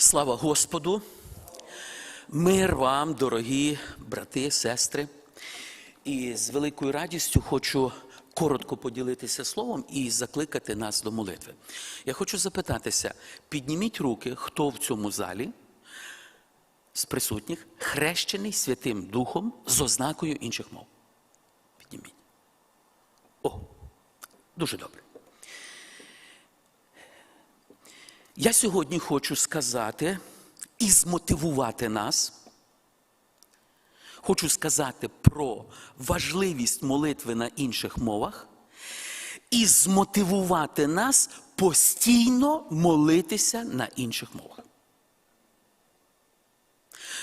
Слава Господу! Мир вам, дорогі брати, сестри. І з великою радістю хочу коротко поділитися словом і закликати нас до молитви. Я хочу запитатися: підніміть руки, хто в цьому залі з присутніх хрещений Святим Духом з ознакою інших мов. Підніміть. О, дуже добре. Я сьогодні хочу сказати і змотивувати нас. Хочу сказати про важливість молитви на інших мовах і змотивувати нас постійно молитися на інших мовах.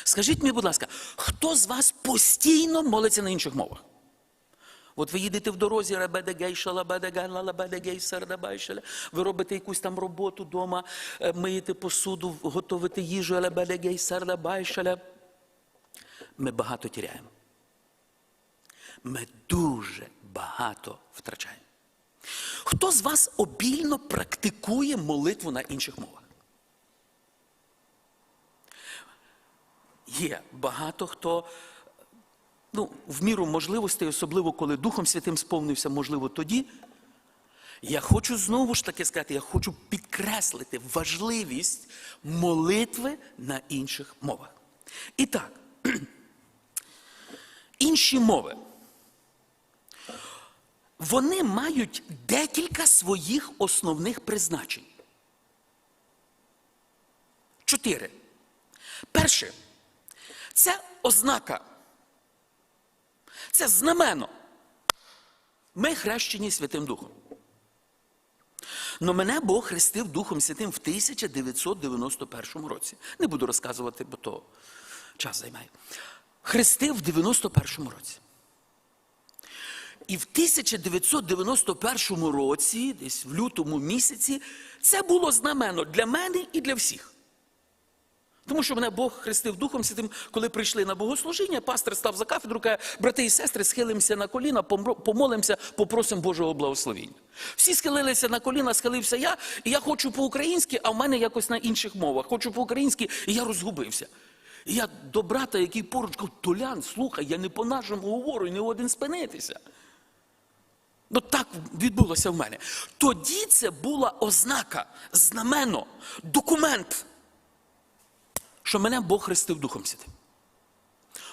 Скажіть мені, будь ласка, хто з вас постійно молиться на інших мовах? От ви їдете в дорозі, рабедегейша, лабедегайла, лабедегейса, рабайшаля. Ви робите якусь там роботу вдома, е, миєте посуду, готовите їжу, лабедегейса, рабайшаля. Ми багато тіряємо. Ми дуже багато втрачаємо. Хто з вас обільно практикує молитву на інших мовах? Є багато хто ну, в міру можливостей, особливо коли Духом Святим сповнився, можливо, тоді. Я хочу знову ж таки сказати, я хочу підкреслити важливість молитви на інших мовах. І так, інші мови. Вони мають декілька своїх основних призначень. Чотири. Перше, це ознака. Це знамено. Ми хрещені Святим Духом. Но мене Бог хрестив Духом Святим в 1991 році. Не буду розказувати, бо то час займає. Хрестив в 91 році. І в 1991 році, десь в лютому місяці, це було знамено для мене і для всіх. Тому що мене Бог хрестив Духом Святим, коли прийшли на богослужіння, пастор став за кафедру, каже, брати і сестри, схилимося на коліна, помолимося, попросимо Божого благословіння. Всі схилилися на коліна, схилився я, і я хочу по-українськи, а в мене якось на інших мовах. Хочу по-українськи, і я розгубився. І я до брата, який поруч, кажу, Толян, слухай, я не по-нашому говорю, не один спинитися. Ну так відбулося в мене. Тоді це була ознака, знамено, документ що мене Бог хрестив Духом Святим.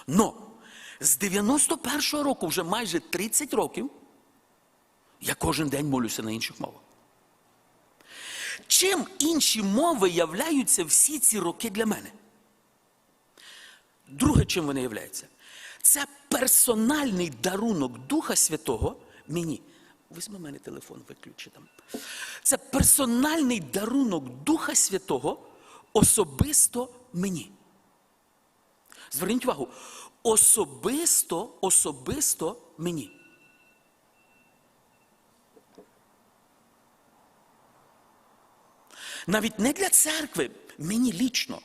Но з 91-го року, вже майже 30 років, я кожен день молюся на інших мовах. Чим інші мови являються всі ці роки для мене? Друге, чим вони являються? Це персональний дарунок Духа Святого мені. Візьми мене телефон, виключи там. Це персональний дарунок Духа Святого особисто мені. Зверніть увагу, особисто, особисто мені. Навіть не для церкви, мені лічно.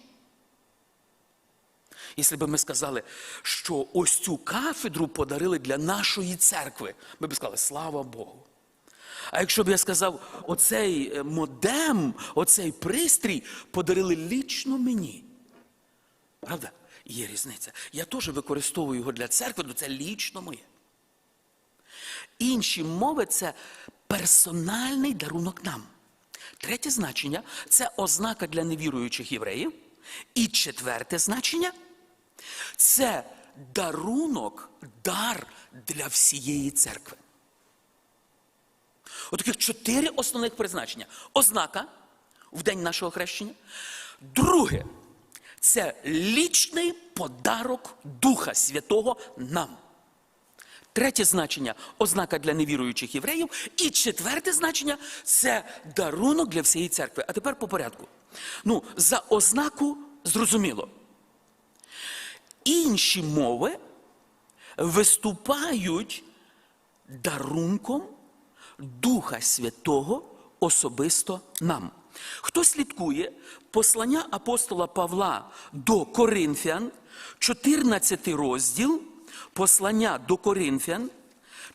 Якщо б ми сказали, що ось цю кафедру подарили для нашої церкви, ми б сказали, слава Богу. А якщо б я сказав, оцей е, модем, оцей пристрій подарили лічно мені. Правда? Є різниця. Я теж використовую його для церкви, але це лічно моє. Інші мови це персональний дарунок нам. Третє значення це ознака для невіруючих євреїв. І четверте значення це дарунок, дар для всієї церкви. Отаких чотири основних призначення. Ознака в день нашого хрещення. Друге це лічний подарок Духа Святого нам. Третє значення ознака для невіруючих євреїв. І четверте значення це дарунок для всієї церкви. А тепер по порядку. Ну, за ознаку зрозуміло. Інші мови виступають дарунком Духа Святого особисто нам. Хто слідкує послання апостола Павла до Коринфян, 14 розділ, послання до Коринфян,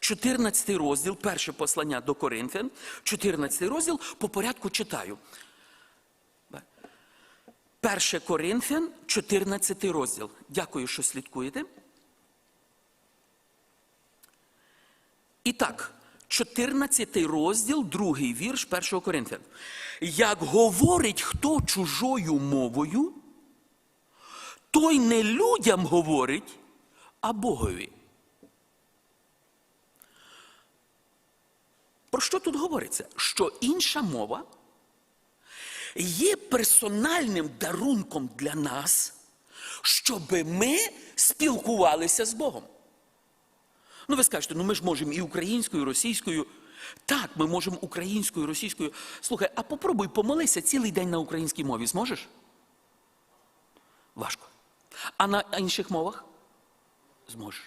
14 розділ, перше послання до Коринфян, 14 розділ, по порядку читаю. 1 Коринфян, 14 розділ. Дякую, що слідкуєте. І так, 14 розділ, другий вірш 1 Коринфян. Як говорить хто чужою мовою, той не людям говорить, а Богові. Про що тут говориться? Що інша мова є персональним дарунком для нас, щоб ми спілкувалися з Богом. Ну, ви скажете, ну ми ж можемо і українською, і російською. Так, ми можемо українською, російською. Слухай, а попробуй помолися цілий день на українській мові. Зможеш? Важко. А на інших мовах? Зможеш.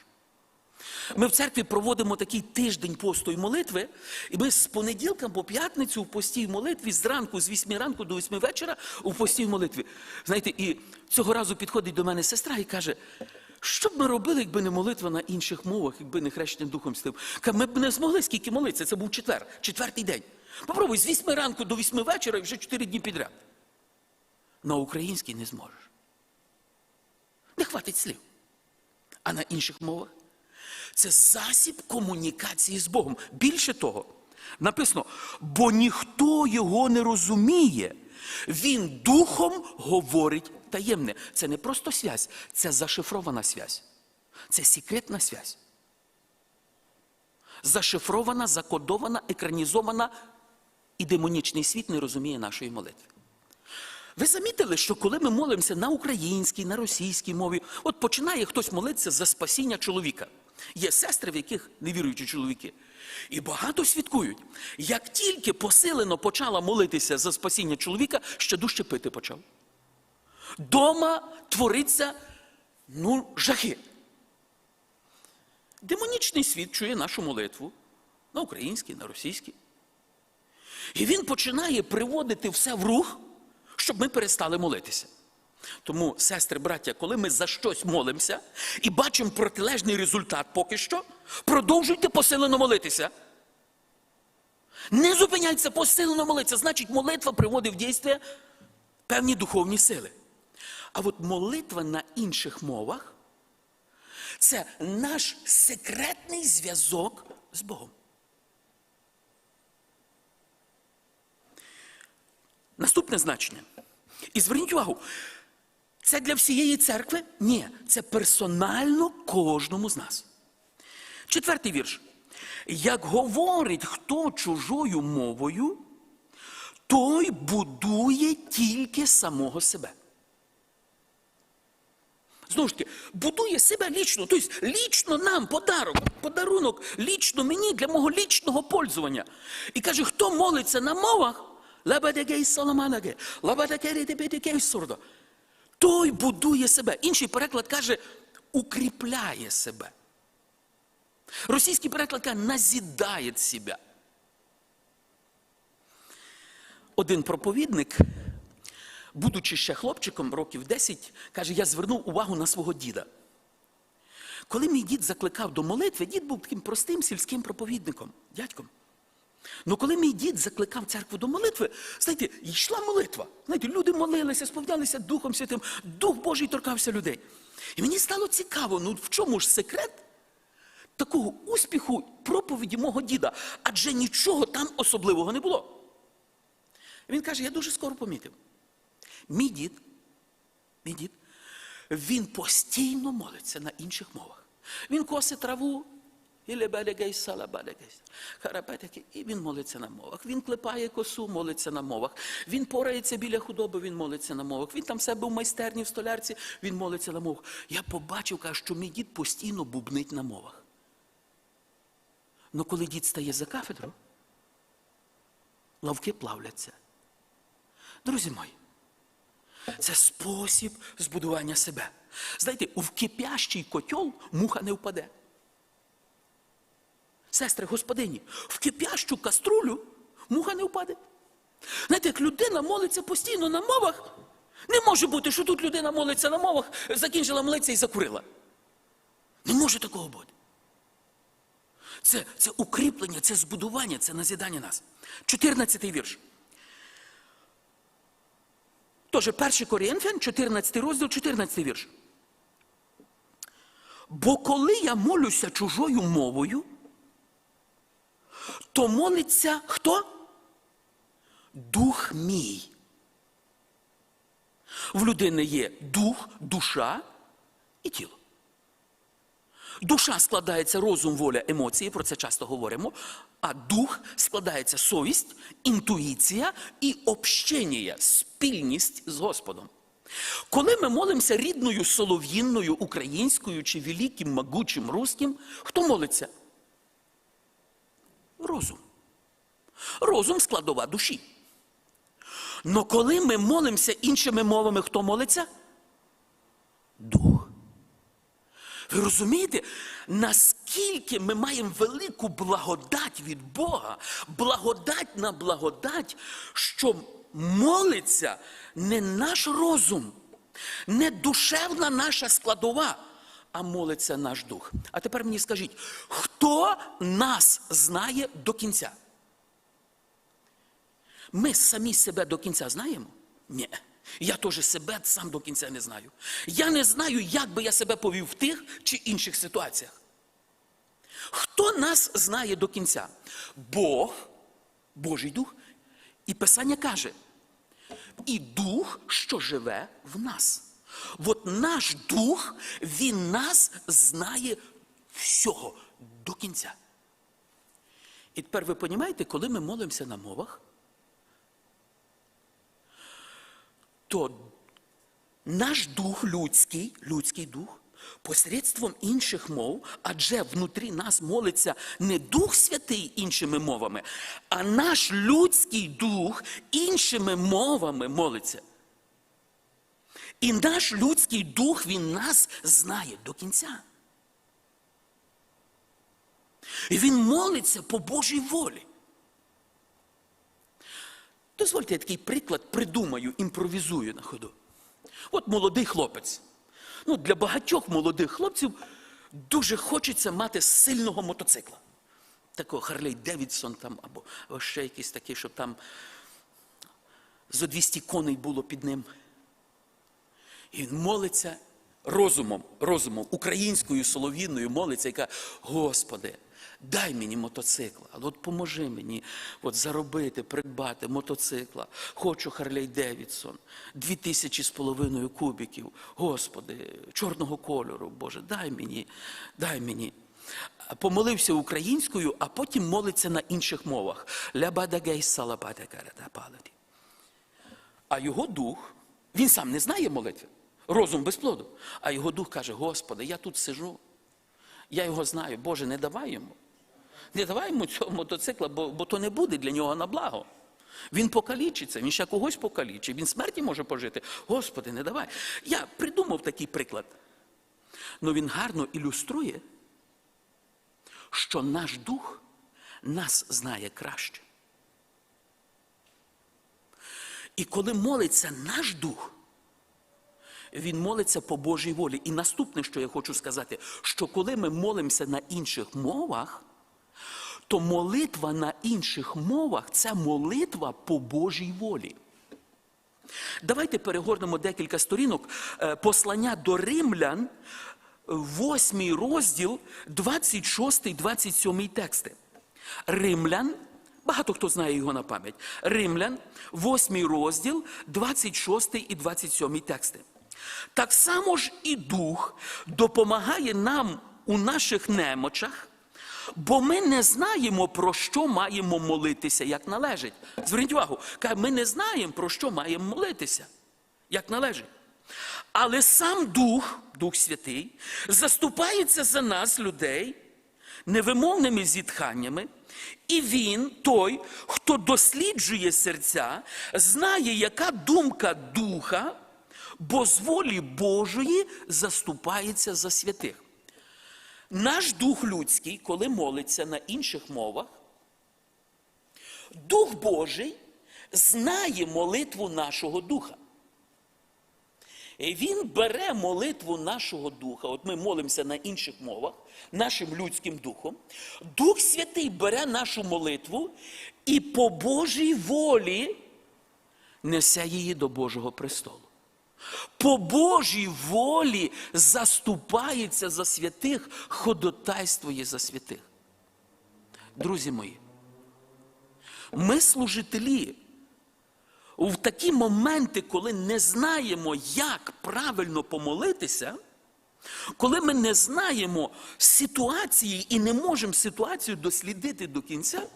Ми в церкві проводимо такий тиждень посту і молитви, і ми з понеділка по п'ятницю в постій молитві, зранку, з 8 ранку до 8 вечора у постій молитві. Знаєте, і цього разу підходить до мене сестра і каже, що б ми робили, якби не молитва на інших мовах, якби не хрещеним Духом Святим? Ми б не змогли скільки молитися, це був четвер, четвертий день. Попробуй з 8 ранку до 8 вечора і вже 4 дні підряд. На українській не зможеш. Не хватить слів. А на інших мовах це засіб комунікації з Богом. Більше того, написано, бо ніхто його не розуміє. Він духом говорить таємне. Це не просто связь, це зашифрована связь. Це секретна связь. Зашифрована, закодована, екранізована, і демонічний світ не розуміє нашої молитви. Ви замітили, що коли ми молимося на українській, на російській мові, от починає хтось молитися за спасіння чоловіка. Є сестри, в яких невіруючі чоловіки. І багато свідкують. Як тільки посилено почала молитися за спасіння чоловіка, ще дужче пити почав. Дома твориться ну, жахи. Демонічний світ чує нашу молитву на українській, на російській. І він починає приводити все в рух, щоб ми перестали молитися. Тому, сестри, браття, коли ми за щось молимося і бачимо протилежний результат поки що, продовжуйте посилено молитися. Не зупиняйтеся посилено молитися. Значить, молитва приводить в дійство певні духовні сили. А от молитва на інших мовах це наш секретний зв'язок з Богом. Наступне значення. І зверніть увагу, це для всієї церкви? Ні, це персонально кожному з нас. Четвертий вірш. Як говорить хто чужою мовою, той будує тільки самого себе. Знову ж таки, будує себе лічно, тобто лічно нам подарок, подарунок, лічно мені для мого лічного пользування. І каже, хто молиться на мовах, соломанаге, сурдо, той будує себе. Інший переклад каже, укріпляє себе. Російський переклад каже, назідає себе. Один проповідник, будучи ще хлопчиком, років 10, каже, я звернув увагу на свого діда. Коли мій дід закликав до молитви, дід був таким простим сільським проповідником, дядьком. Ну коли мій дід закликав церкву до молитви, знаєте, йшла молитва. Знаєте, люди молилися, сповнялися Духом Святим, Дух Божий торкався людей. І мені стало цікаво, ну в чому ж секрет такого успіху проповіді мого діда? Адже нічого там особливого не було. Він каже, я дуже скоро помітив. Мій дід, мій дід, він постійно молиться на інших мовах. Він косить траву, і він молиться на мовах. Він клепає косу, молиться на мовах. Він порається біля худоби, він молиться на мовах. Він там себе в майстерні, в столярці, він молиться на мовах. Я побачив, каже, що мій дід постійно бубнить на мовах. Ну коли дід стає за кафедру, лавки плавляться. Друзі мої, це спосіб збудування себе. Знаєте, в кипящий котел муха не впаде. Сестри, господині, в кипящу каструлю муха не впаде. Знаєте, як людина молиться постійно на мовах, не може бути, що тут людина молиться на мовах, закінчила молитися і закурила. Не може такого бути. Це, це укріплення, це збудування, це назідання нас. 14 й вірш. Тож 1 Коринфян, 14 розділ, 14 вірш. Бо коли я молюся чужою мовою, то молиться хто? Дух мій. В людини є дух, душа і тіло. Душа складається розум, воля, емоції, про це часто говоримо. А дух складається совість, інтуїція і общення, спільність з Господом. Коли ми молимося рідною солов'їнною, українською чи великим, могучим русським, хто молиться? Розум. Розум складова душі. Но коли ми молимося іншими мовами, хто молиться? Дух. Ви розумієте, наскільки ми маємо велику благодать від Бога, благодать на благодать, що молиться не наш розум, не душевна наша складова, а молиться наш дух. А тепер мені скажіть, хто нас знає до кінця? Ми самі себе до кінця знаємо? Ні. Я теж себе сам до кінця не знаю. Я не знаю, як би я себе повів в тих чи інших ситуаціях. Хто нас знає до кінця? Бог, Божий Дух, і Писання каже, і дух, що живе в нас. От наш дух, він нас знає всього до кінця. І тепер ви розумієте, коли ми молимося на мовах, то наш дух людський, людський дух, посередством інших мов, адже внутрі нас молиться не Дух Святий іншими мовами, а наш людський дух іншими мовами молиться. І наш людський дух, він нас знає до кінця. І він молиться по Божій волі. Дозвольте, я такий приклад придумаю, імпровізую на ходу. От молодий хлопець. Ну, для багатьох молодих хлопців дуже хочеться мати сильного мотоцикла. Такого Харлей Девідсон там, або ще якийсь такий, щоб там зо 200 коней було під ним. І він молиться розумом, розумом, українською солов'їною молиться, яка, Господи, дай мені мотоцикла, от поможи мені от заробити, придбати мотоцикла. Хочу Харлей Девідсон, дві тисячі з половиною кубиків. Господи, чорного кольору, Боже, дай мені, дай мені. Помолився українською, а потім молиться на інших мовах. А його дух, він сам не знає молитви, розум без плоду. А його дух каже: Господи, я тут сижу, я його знаю, Боже, не давай йому. Не давай йому цього мотоцикла, бо, бо то не буде для нього на благо. Він покалічиться, він ще когось покалічить, він смерті може пожити. Господи, не давай. Я придумав такий приклад. Ну він гарно ілюструє, що наш дух нас знає краще. І коли молиться наш дух, він молиться по Божій волі. І наступне, що я хочу сказати, що коли ми молимося на інших мовах, то молитва на інших мовах це молитва по Божій волі. Давайте перегорнемо декілька сторінок е, послання до римлян, 8 розділ, 26-27 тексти. Римлян, багато хто знає його на пам'ять. Римлян, 8 розділ, 26 і 27 тексти. Так само ж і Дух допомагає нам у наших немочах, бо ми не знаємо, про що маємо молитися, як належить. Зверніть увагу, ми не знаємо, про що маємо молитися, як належить. Але сам Дух, Дух Святий, заступається за нас, людей, невимовними зітханнями, і він, той, хто досліджує серця, знає, яка думка Духа, бо з волі Божої заступається за святих. Наш дух людський, коли молиться на інших мовах, Дух Божий знає молитву нашого духа. І Він бере молитву нашого духа, от ми молимося на інших мовах, нашим людським духом. Дух Святий бере нашу молитву і по Божій волі несе її до Божого престолу. По Божій волі заступається за святих, ходотайствує за святих. Друзі мої, ми служителі. В такі моменти, коли не знаємо, як правильно помолитися, коли ми не знаємо ситуації і не можемо ситуацію дослідити до кінця,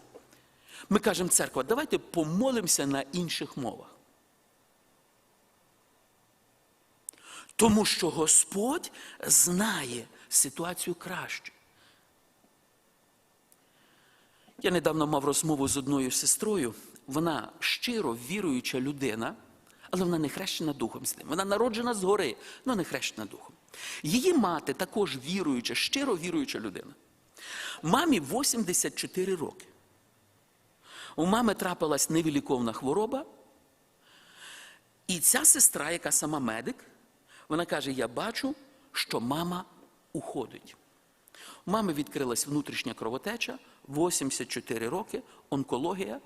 ми кажемо, церква, давайте помолимося на інших мовах. Тому що Господь знає ситуацію краще. Я недавно мав розмову з одною сестрою. Вона щиро віруюча людина, але вона не хрещена Духом Святим. Вона народжена згори, але не хрещена Духом. Її мати також віруюча, щиро віруюча людина. Мамі 84 роки. У мами трапилась невіліковна хвороба. І ця сестра, яка сама медик, вона каже: Я бачу, що мама уходить. У мами відкрилась внутрішня кровотеча, 84 роки, онкологія,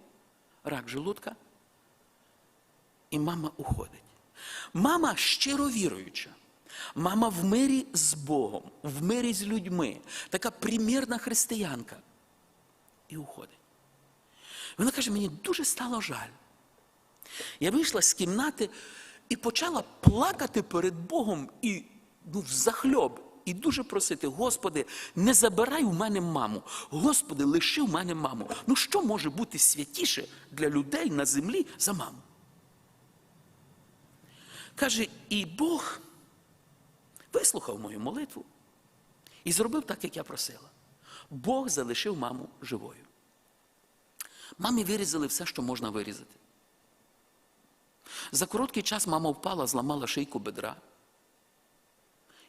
рак желудка. І мама уходить. Мама щиро віруюча. Мама в мирі з Богом, в мирі з людьми, така примірна християнка. І уходить. Вона каже, мені дуже стало жаль. Я вийшла з кімнати і почала плакати перед Богом і ну, взахльоб. І дуже просити, Господи, не забирай у мене маму. Господи, лиши в мене маму. Ну що може бути святіше для людей на землі за маму? Каже, і Бог вислухав мою молитву і зробив так, як я просила. Бог залишив маму живою. Мамі вирізали все, що можна вирізати. За короткий час мама впала, зламала шийку бедра.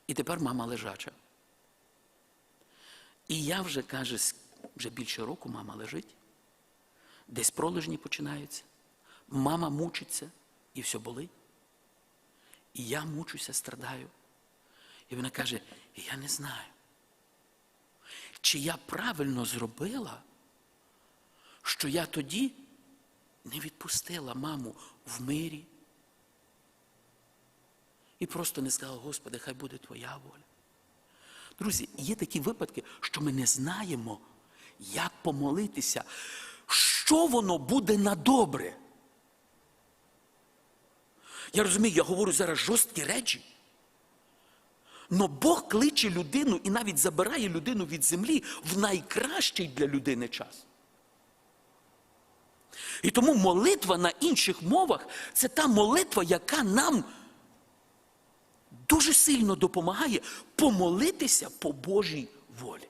І тепер мама лежача. І я вже, каже, вже більше року мама лежить, десь пролежні починаються. Мама мучиться і все болить. І я мучуся, страдаю. І вона каже: я не знаю, чи я правильно зробила, що я тоді не відпустила маму в мирі. І просто не сказала, Господи, хай буде Твоя воля. Друзі, є такі випадки, що ми не знаємо, як помолитися, що воно буде на добре. Я розумію, я говорю зараз жорсткі речі. Но Бог кличе людину і навіть забирає людину від землі в найкращий для людини час. І тому молитва на інших мовах це та молитва, яка нам дуже сильно допомагає помолитися по Божій волі.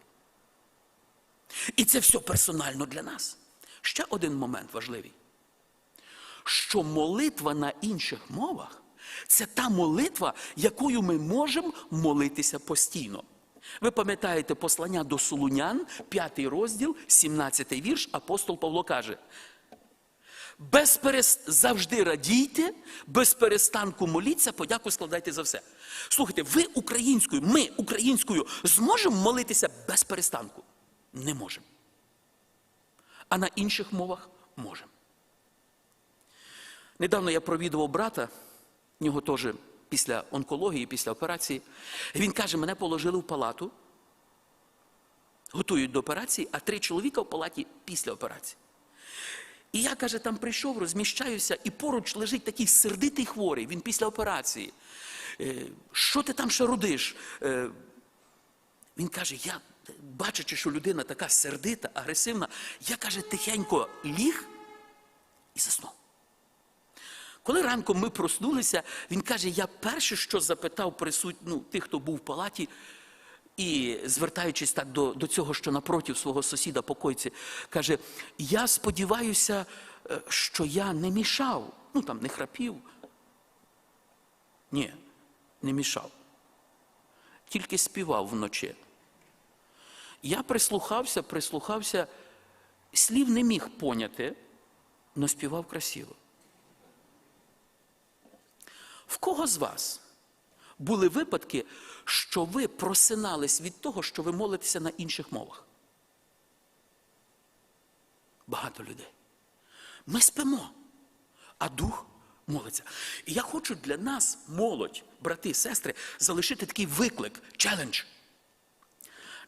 І це все персонально для нас. Ще один момент важливий. Що молитва на інших мовах це та молитва, якою ми можемо молитися постійно. Ви пам'ятаєте послання до Солунян, 5 розділ, 17 вірш, апостол Павло каже: без перес... завжди радійте, без перестанку моліться, подяку складайте за все. Слухайте, ви українською, ми українською зможемо молитися без перестанку? Не можемо. А на інших мовах можемо. Недавно я провідував брата, в нього теж після онкології, після операції. Він каже, мене положили в палату, готують до операції, а три чоловіка в палаті після операції. І я, каже, там прийшов, розміщаюся, і поруч лежить такий сердитий хворий, він після операції. Е, Що ти там ще родиш? Е, Він каже, я, бачачи, що людина така сердита, агресивна, я, каже, тихенько ліг і заснув. Коли ранком ми проснулися, він каже, я перше, що запитав присут... ну, тих, хто був в палаті, і звертаючись так до, до цього, що напротив свого сусіда покойці, каже: Я сподіваюся, е, що я не мішав, ну там не храпів. Ні, не мішав. Тільки співав вночі. Я прислухався, прислухався, слів не міг поняти, але співав красиво. В кого з вас були випадки, що ви просинались від того, що ви молитеся на інших мовах? Багато людей. Ми спимо, а дух молиться. І я хочу для нас, молодь, брати, сестри, залишити такий виклик, челендж.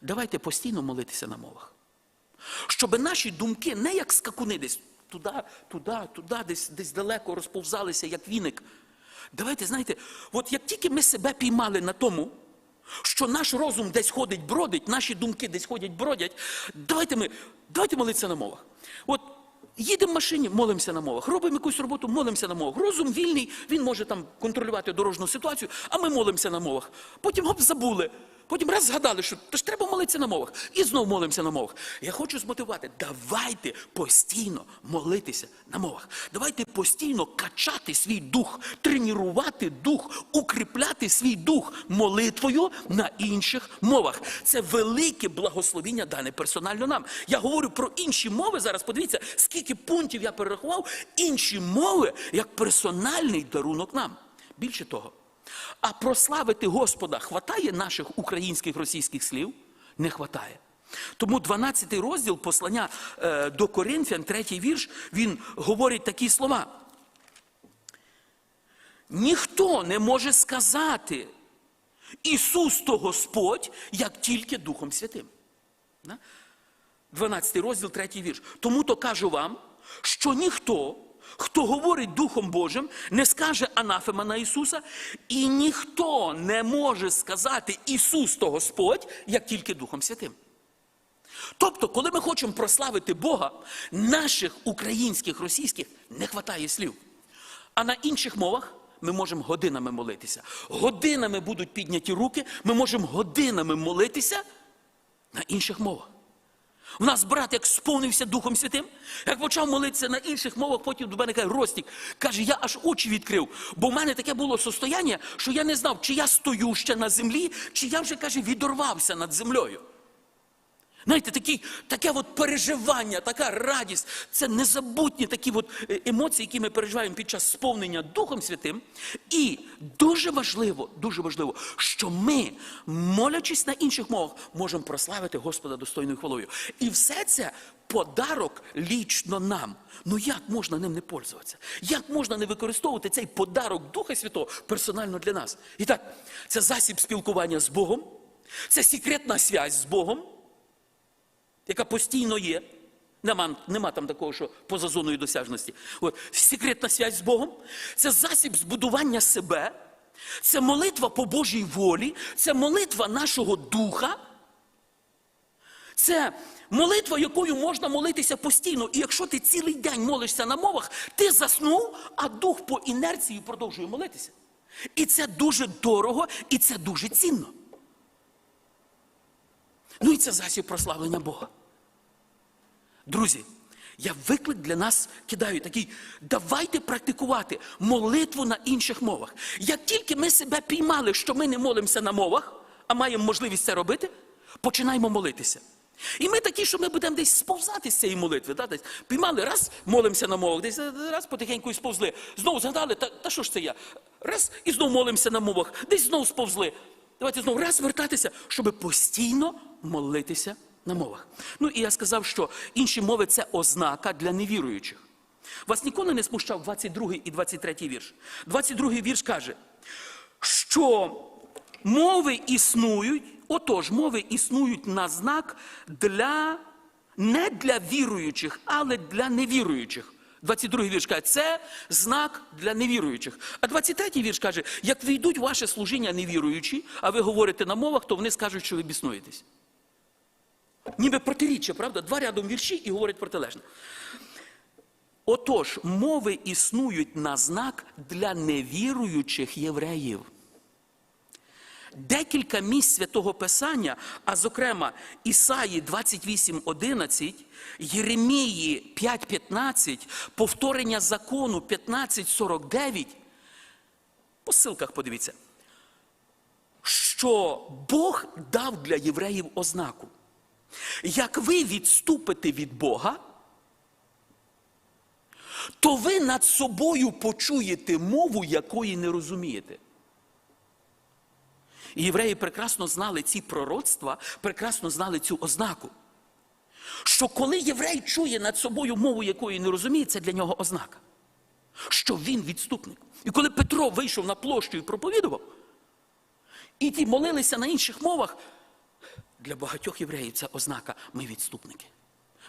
Давайте постійно молитися на мовах. Щоб наші думки не як скакуни десь туди, туди, туди, десь, десь далеко розповзалися, як віник. Давайте, знаєте, от як тільки ми себе піймали на тому, що наш розум десь ходить, бродить, наші думки десь ходять, бродять, давайте ми, давайте молитися на мовах. От їдемо в машині, молимося на мовах, робимо якусь роботу, молимося на мовах. Розум вільний, він може там контролювати дорожню ситуацію, а ми молимося на мовах. Потім гоп, забули. Потім раз згадали, що то ж треба молитися на мовах. І знов молимося на мовах. Я хочу змотивувати, давайте постійно молитися на мовах. Давайте постійно качати свій дух, тренувати дух, укріпляти свій дух молитвою на інших мовах. Це велике благословіння дане персонально нам. Я говорю про інші мови зараз. Подивіться, скільки пунктів я перерахував, інші мови як персональний дарунок нам. Більше того. А прославити Господа хватає наших українських російських слів? Не хватає. Тому 12 розділ послання е, до Коринфян, третій вірш, він говорить такі слова. Ніхто не може сказати Ісус то Господь, як тільки Духом Святим. 12 розділ, третій вірш. Тому то кажу вам, що ніхто, хто говорить Духом Божим, не скаже анафема на Ісуса, і ніхто не може сказати Ісус то Господь, як тільки Духом Святим. Тобто, коли ми хочемо прославити Бога, наших українських, російських не вистачає слів. А на інших мовах ми можемо годинами молитися. Годинами будуть підняті руки, ми можемо годинами молитися на інших мовах. У нас брат, як сповнився Духом Святим, як почав молитися на інших мовах, потім до мене каже, Ростік, каже, я аж очі відкрив. Бо в мене таке було состояння, що я не знав, чи я стою ще на землі, чи я вже, каже, відорвався над землею. Знаєте, такі, таке от переживання, така радість, це незабутні такі от е, емоції, які ми переживаємо під час сповнення Духом Святим. І дуже важливо, дуже важливо, що ми, молячись на інших мовах, можемо прославити Господа достойною хвалою. І все це подарок лічно нам. Ну як можна ним не пользуватися? Як можна не використовувати цей подарок Духа Святого персонально для нас? І так, це засіб спілкування з Богом, це секретна связь з Богом яка постійно є. Нема, нема там такого, що поза зоною досяжності. От, секретна связь з Богом це засіб збудування себе, це молитва по Божій волі, це молитва нашого духа. Це молитва, якою можна молитися постійно. І якщо ти цілий день молишся на мовах, ти заснув, а дух по інерції продовжує молитися. І це дуже дорого, і це дуже цінно. Ну і це засіб прославлення Бога. Друзі, я виклик для нас кидаю такий, давайте практикувати молитву на інших мовах. Як тільки ми себе піймали, що ми не молимося на мовах, а маємо можливість це робити, починаємо молитися. І ми такі, що ми будемо десь сповзати з цієї молитви. Да? Десь піймали, раз молимося на мовах, десь раз потихеньку і сповзли. Знову згадали, та, та що ж це я? Раз і знову молимося на мовах, десь знову сповзли. Давайте знову раз вертатися, щоб постійно молитися на мовах. Ну і я сказав, що інші мови це ознака для невіруючих. Вас ніколи не смущав 22 і 23 вірш. 22 вірш каже, що мови існують, отож, мови існують на знак для не для віруючих, але для невіруючих. 22 вірш каже, це знак для невіруючих. А 23 вірш каже, як війдуть ваше служіння невіруючі, а ви говорите на мовах, то вони скажуть, що ви біснуєтесь. Ніби протиріччя, правда? Два рядом вірші і говорять протилежне. Отож, мови існують на знак для невіруючих євреїв. Декілька місць святого Писання, а зокрема Ісаї 28.11, Єремії 5.15, повторення закону 15.49, по ссылках подивіться, що Бог дав для євреїв ознаку. Як ви відступите від Бога, то ви над собою почуєте мову, якої не розумієте. І євреї прекрасно знали ці пророцтва, прекрасно знали цю ознаку. Що коли єврей чує над собою мову, якої не розуміє, це для нього ознака. що він відступник. І коли Петро вийшов на площу і проповідував, і ті молилися на інших мовах, для багатьох євреїв це ознака ми відступники.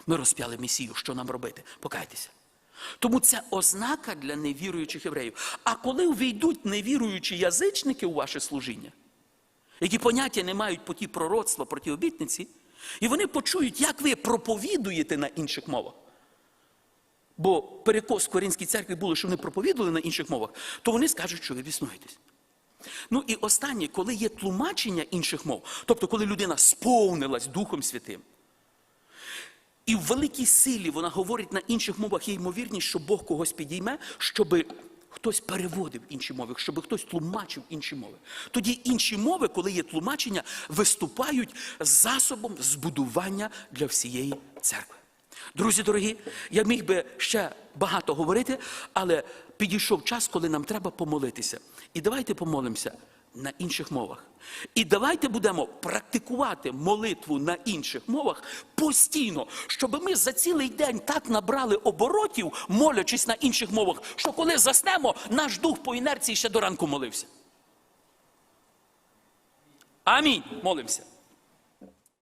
Ми розп'яли Месію, що нам робити? Покайтеся. Тому це ознака для невіруючих євреїв. А коли увійдуть невіруючі язичники у ваше служіння, які поняття не мають по ті пророцтва, про ті обітниці, і вони почують, як ви проповідуєте на інших мовах. Бо перекос в Коринській церкві було, що вони проповідували на інших мовах, то вони скажуть, що ви біснуєтесь. Ну і останнє, коли є тлумачення інших мов, тобто коли людина сповнилась Духом Святим, і в великій силі вона говорить на інших мовах, є ймовірність, що Бог когось підійме, щоб хтось переводив інші мови, щоб хтось тлумачив інші мови. Тоді інші мови, коли є тлумачення, виступають засобом збудування для всієї церкви. Друзі дорогі, я міг би ще багато говорити, але підійшов час, коли нам треба помолитися. І давайте помолимося на інших мовах. І давайте будемо практикувати молитву на інших мовах постійно, щоб ми за цілий день так набрали оборотів, молячись на інших мовах, що коли заснемо, наш дух по інерції ще до ранку молився. Амінь. Молимося.